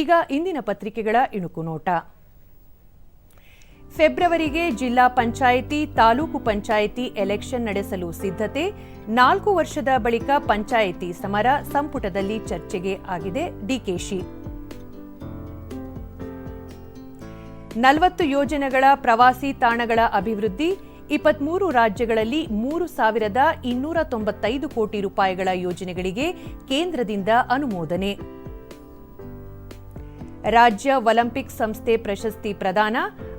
ಈಗ ಇಂದಿನ ಪತ್ರಿಕೆಗಳ ಇಣುಕು ನೋಟ. ಫೆಬ್ರವರಿಗೆ ಜಿಲ್ಲಾ ಪಂಚಾಯಿತಿ, ತಾಲೂಕು ಪಂಚಾಯಿತಿ ಎಲೆಕ್ಷನ್ ನಡೆಸಲು ಸಿದ್ಧತೆ, ನಾಲ್ಕು ವರ್ಷದ ಬಳಿಕ ಪಂಚಾಯಿತಿ ಸಮರ ಸಂಪುಟದಲ್ಲಿ ಚರ್ಚೆಗೆ ಆಗಿದೆ ಡಿಕೆಶಿ. ನಲವತ್ತು ಯೋಜನೆಗಳ ಪ್ರವಾಸಿ ತಾಣಗಳ ಅಭಿವೃದ್ಧಿ, ಇಪ್ಪತ್ಮೂರು ರಾಜ್ಯಗಳಲ್ಲಿ ಮೂರು ಸಾವಿರದ ಇನ್ನೂರ ತೊಂಬತ್ತೈದು ಕೋಟಿ ರೂಪಾಯಿಗಳ ಯೋಜನೆಗಳಿಗೆ ಕೇಂದ್ರದಿಂದ ಅನುಮೋದನೆ. ರಾಜ್ಯ ಒಲಿಂಪಿಕ್ ಸಂಸ್ಥೆ ಪ್ರಶಸ್ತಿ ಪ್ರದಾನ,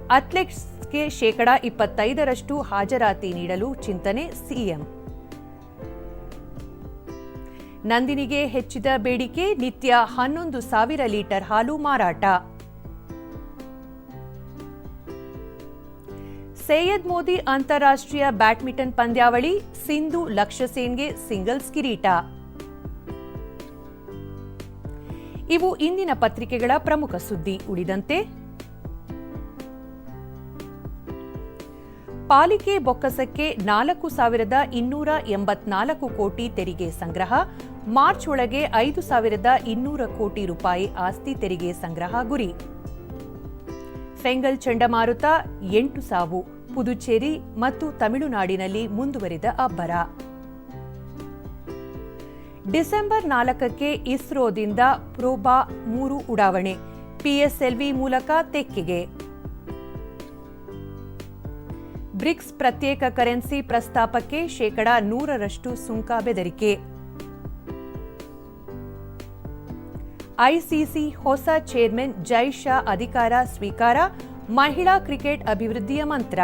ಅಥ್ಲೆಟ್ಸ್ಗೆ ಶೇಕಡಾ ಇಪ್ಪತ್ತೈದರಷ್ಟು ಹಾಜರಾತಿ ನೀಡಲು ಚಿಂತನೆ ಸಿಎಂ. ನಂದಿನಿಗೆ ಹೆಚ್ಚಿದ ಬೇಡಿಕೆ, ನಿತ್ಯ ಹನ್ನೊಂದು ಸಾವಿರ ಲೀಟರ್ ಹಾಲು ಮಾರಾಟ. ಸೈಯದ್ ಮೋದಿ ಅಂತಾರಾಷ್ಟ್ರೀಯ ಬ್ಯಾಡ್ಮಿಂಟನ್ ಪಂದ್ಯಾವಳಿ, ಸಿಂಧು ಲಕ್ಷ್ಯಸೇನ್ಗೆ ಸಿಂಗಲ್ಸ್ ಕಿರೀಟ. ಇವು ಇಂದಿನ ಪತ್ರಿಕೆಗಳ ಪ್ರಮುಖ ಸುದ್ದಿ ಉಳಿದಂತೆ. ಪಾಲಿಕೆ ಬೊಕ್ಕಸಕ್ಕೆ ನಾಲ್ಕು ಸಾವಿರದ ಇನ್ನೂರ ಎಂಬತ್ನಾಲ್ಕು ಕೋಟಿ ತೆರಿಗೆ ಸಂಗ್ರಹ, ಮಾರ್ಚ್ ಒಳಗೆ ಐದು ಸಾವಿರದ ಇನ್ನೂರ ಕೋಟಿ ರೂಪಾಯಿ ಆಸ್ತಿ ತೆರಿಗೆ ಸಂಗ್ರಹ ಗುರಿ. ಫೆಂಗಲ್ ಚಂಡಮಾರುತ ಎಂಟು ಸಾವು, ಪುದುಚೇರಿ ಮತ್ತು ತಮಿಳುನಾಡಿನಲ್ಲಿ ಮುಂದುವರಿದ ಅಬ್ಬರ. ಡಿಸೆಂಬರ್ ನಾಲ್ಕಕ್ಕೆ ಇಸ್ರೋದಿಂದ ಪ್ರೋಬಾ ಮೂರು ಉಡಾವಣೆ, ಪಿಎಸ್ಎಲ್ವಿ ಮೂಲಕ ತೆಕ್ಕೆಗೆ. ಬ್ರಿಕ್ಸ್ ಪ್ರತ್ಯೇಕ ಕರೆನ್ಸಿ ಪ್ರಸ್ತಾಪಕ್ಕೆ ಶೇಕಡಾ ನೂರರಷ್ಟು ಸುಂಕ ಬೆದರಿಕೆ. ಐಸಿಸಿ ಹೊಸ ಚೇರ್ಮನ್ ಜೈ ಶಾ ಅಧಿಕಾರ ಸ್ವೀಕಾರ, ಮಹಿಳಾ ಕ್ರಿಕೆಟ್ ಅಭಿವೃದ್ಧಿಯ ಮಂತ್ರ.